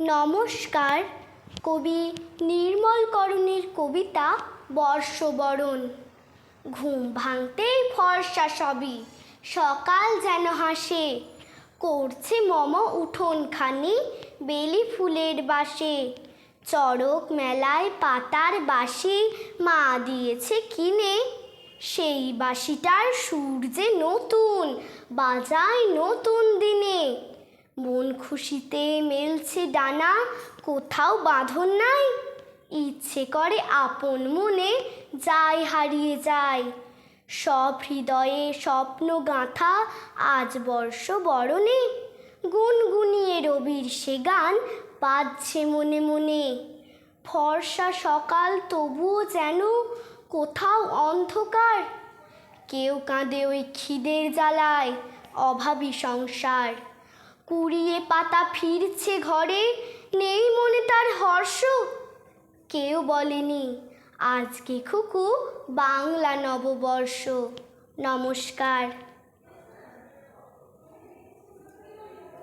নমস্কার। কবি নির্মল করণের কবিতা বর্ষবরণ। ঘুম ভাঙতেই ফর্সা সবই, সকাল যেন হাসে। করছে মম উঠোনখানি বেলি ফুলের বাসে। চড়ক মেলায় পাতার বাসি মা দিয়েছে কিনে। সেই বাসিটার সুর যে নতুন, বাজায় নতুন মন খুশিতে মেলছে ডানা, কোথাও বাঁধন নাই। ইচ্ছে করে আপন মনে যাই হারিয়ে যায় সব হৃদয়ে স্বপ্ন গাঁথা আজ বর্ষ বরণে। গুনগুনিয়ে রবির সে গান বাজছে মনে মনে। ফর্সা সকাল তবুও যেন কোথাও অন্ধকার। কেউ কাঁদে ওই খিদের জ্বালায় অভাবী সংসার। কুড়িয়ে পাতা ফিরছে ঘরে, নেই মনে তার হর্ষ। কেউ বলেনি, আজকে খুকু বাংলা নববর্ষ। নমস্কার।